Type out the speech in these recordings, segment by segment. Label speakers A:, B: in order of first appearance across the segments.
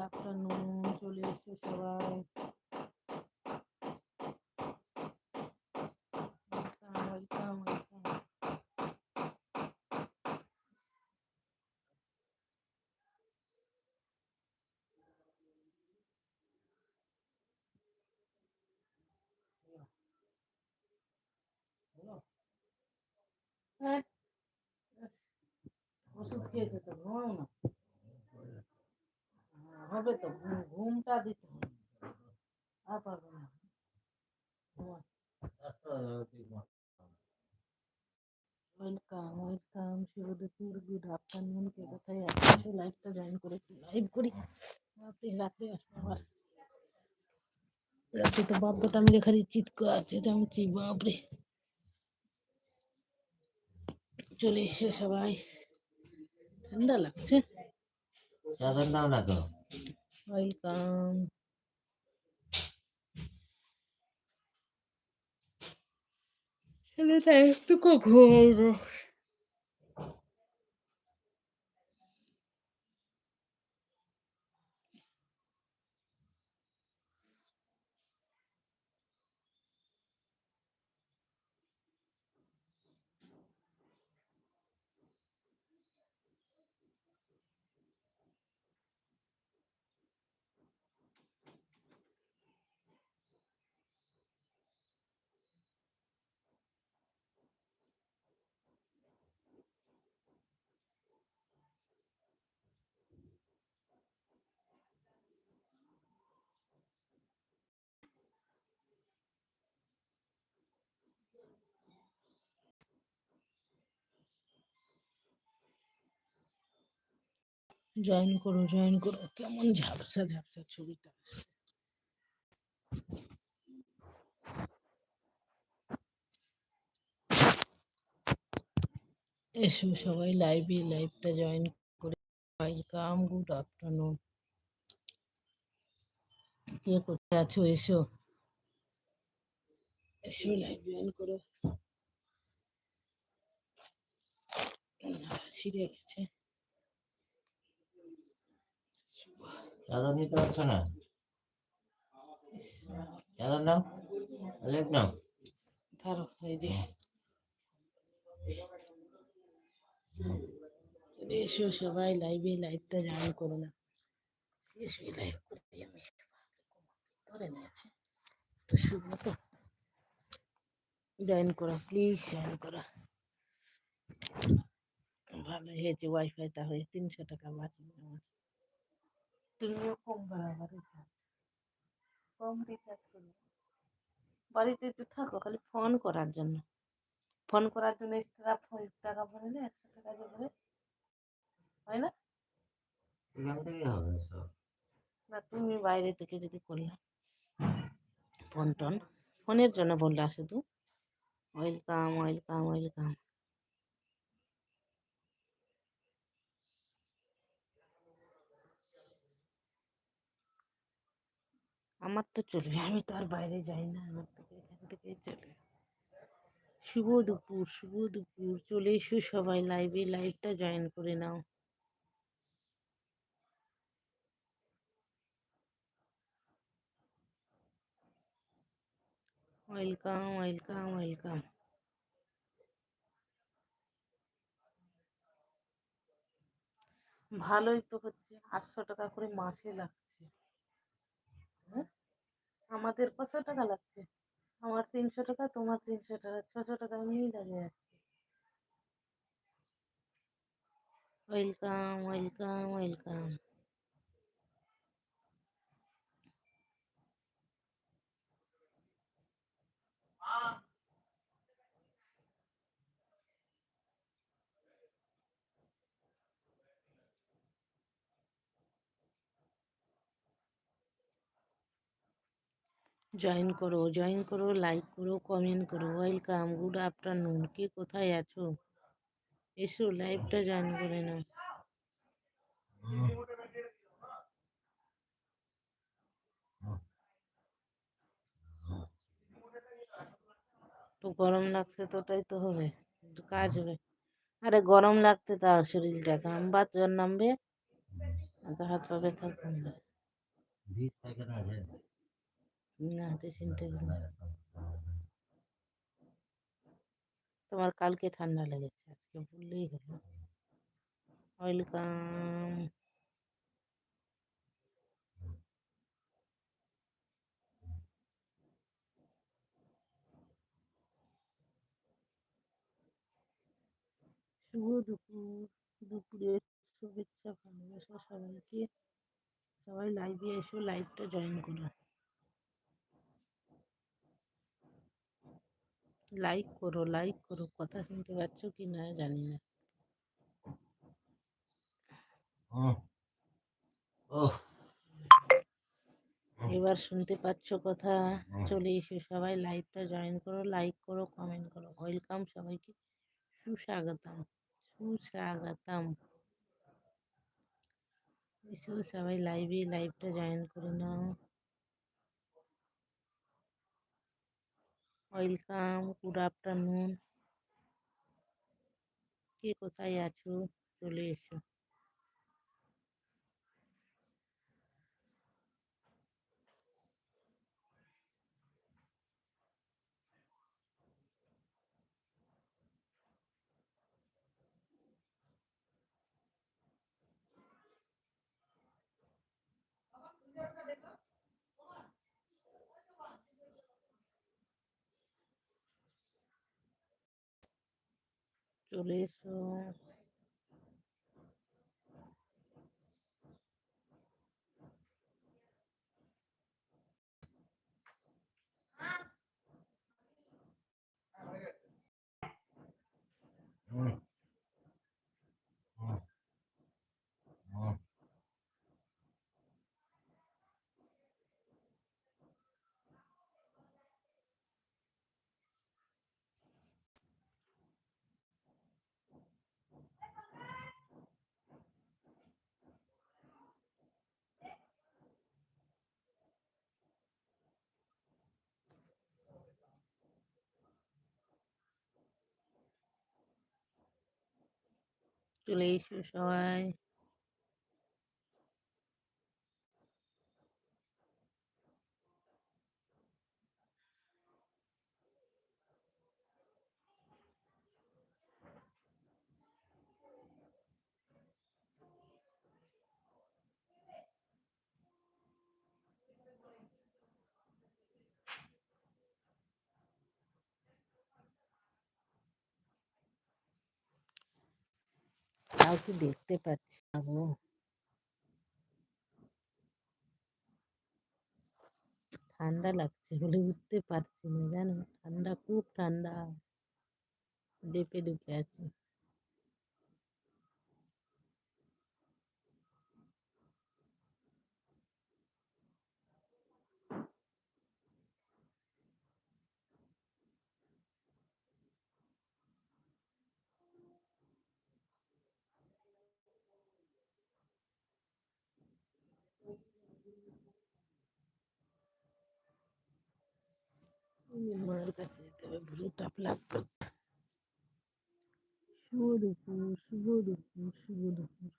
A: Afternoon চলে এসছো সবাই ওয়েলকাম ওয়েলকাম হ্যাঁ ওষুধ খেয়েছে তো ঘুমাও না হ্যাঁ, হবে তো? ঘুম- ঘুমটা দিতে হবে। আর পারবে না। ওয়েলকাম ওয়েলকাম শিবদুপুর গুড আফটারনুন কে কোথায় আছে? লাইভটা জয়েন করে লাইভ করি। রাতে রাতে আসব আবার। রাতে তো বাপ্পাটা মেরে খালি চিৎকার আছে চামচি বাপরে। চলে এসে সবাই। ঠান্ডা লাগছে?
B: নাও না তো
A: ওয়েলকাম ছেলেটা একটুকু ঘুমাবো জয়েন করো জয়েন করো। কেমন ঝাপসা ঝাপসা ছবিটা আসছে। এসো সবাই লাইভে লাইভটা জয়েন করে ওয়েলকাম গুড আফটারনুন কে কোথায় আছো? এসো। এসো লাইভ জয়েন করো। ছিঁড়ে গেছে।
B: চাদর নিতে পারছ না? চাদর নাও লেপ নাও।
A: ধরো এই যে। এসো সবাই লাইভে লাইভটা জয়েন করো না। এসো লাইভ করতে আমি ভিতরে নিয়েছে। তো শুকনো তো জয়েন করো প্লিজ জয়েন করো। ভালো হয়েছে ওয়াইফাইটা হয়ে তিনশো টাকা বাঁচবে আমার তুমিও কম বাড়াবার রিচার্জ কম রিচার্জ করবে বাড়িতে তো থাকো খালি ফোন করার জন্য। ফোন করার জন্য এক্সট্রা টাকা ভরে না একশো টাকা দিয়ে ভরে। হয় না? না তুমি বাইরে থেকে যদি করলে। Phone tone. ফোনের জন্য বললা শুধু ওয়েলকাম ওয়েলকাম ওয়েলকাম আমার তো চলবে, আমি তো আর বাইরে যাই না, আমার তো এখান থেকে চলে। শুভ দুপুর শুভ দুপুর, চলে এসো সবাই লাইভে লাইভটা জয়েন করে নাও। ওয়েলকাম ওয়েলকাম ওয়েলকাম ভালোই তো হচ্ছে, আটশো টাকা করে মাসে লাগছে? আমাদের কত টাকা লাগছে? আমার তিনশো টাকা, তোমার তিনশো টাকা, ছশো টাকা এমনিই লাগে যাচ্ছে ওয়েলকাম ওয়েলকাম ওয়েলকাম জয়েন করো জয়েন করো লাইক করো কমেন্ট করো। ওয়েলকাম গুড আফটারনুন কে কোথায় আছো? এসো লাইভটা জয়েন করে নাও। তো গরম লাগছে তো, ওটাই তো হবে কাজ হবে। আরে গরম লাগতে তা, শরীরটা ঘাম বা জ্বর নামবে। হাত পা ব্যথা কমবে
B: না
A: ড্রেসিংটা তোমার কালকে ঠান্ডা লেগেছে আজকে বললেই হলো। ওয়েলকাম। শুভ দুপুর। দুপুরের শুভেচ্ছা ভালোবাসা সবাইকে। সবাই লাইভে এসো লাইভটা জয়েন করো। লাইক করো লাইক করো কথা শুনতে পাচ্ছ কি না জানি না। এবার শুনতে পাচ্ছ কথা চলে এসো সবাই লাইভটা জয়েন করো লাইক করো কমেন্ট করো। ওয়েলকাম সবাইকে। সুস্বাগতম সুস্বাগতম। এসো সবাই লাইভে লাইভটা জয়েন করে নাও। ওয়েলকাম গুড আফটারনুন কে কোথায় আছো? চলে এসো। চলে এসো। চলে এসো সবাই কাউকে দেখতে পাচ্ছি না গো। ঠান্ডা লাগছে বলে উঠতে পারছি না, জানো? ঠান্ডা, খুব ঠান্ডা। ডেপে ঢুকে আছি। মায়ের কাছে যেতে হবে ভুলুটা প্লাগ করতে শুভ দুপুর শুভ দুপুর শুভ দুপুর।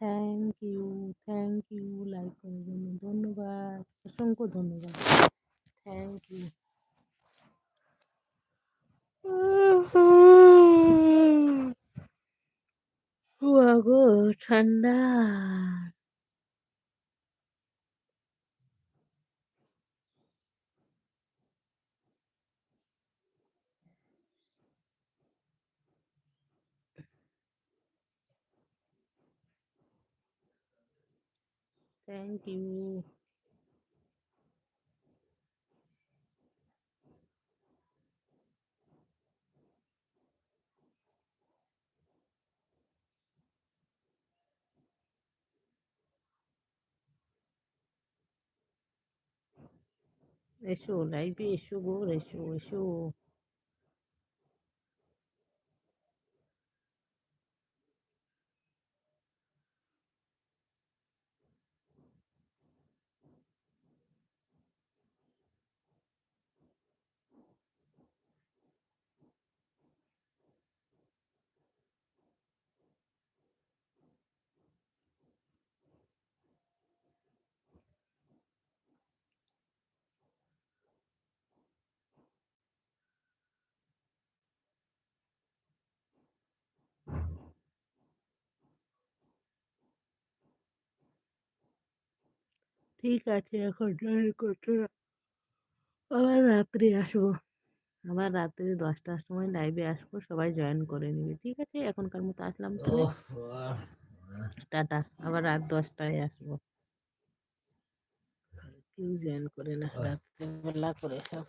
A: Thank you thank you like করার জন্য ধন্যবাদ, অসংখ্য ধন্যবাদ। থ্যাংক ইউ গো ঠান্ডা। থ্যাংক ইউ এসো লাইভে এসো গো এসো এসো ঠিক আছে এখন জয়েন করতে। আবার রাত্রে আসব। আবার রাত্রে দশটার সময় লাইভে আসব সবাই জয়েন করে নিবে ঠিক আছে? এখনকার মতো আসলাম
B: তো
A: টাটা আবার রাত দশটায় আসব। কেউ জয়েন করে না রাত্রে বেলা করে সব।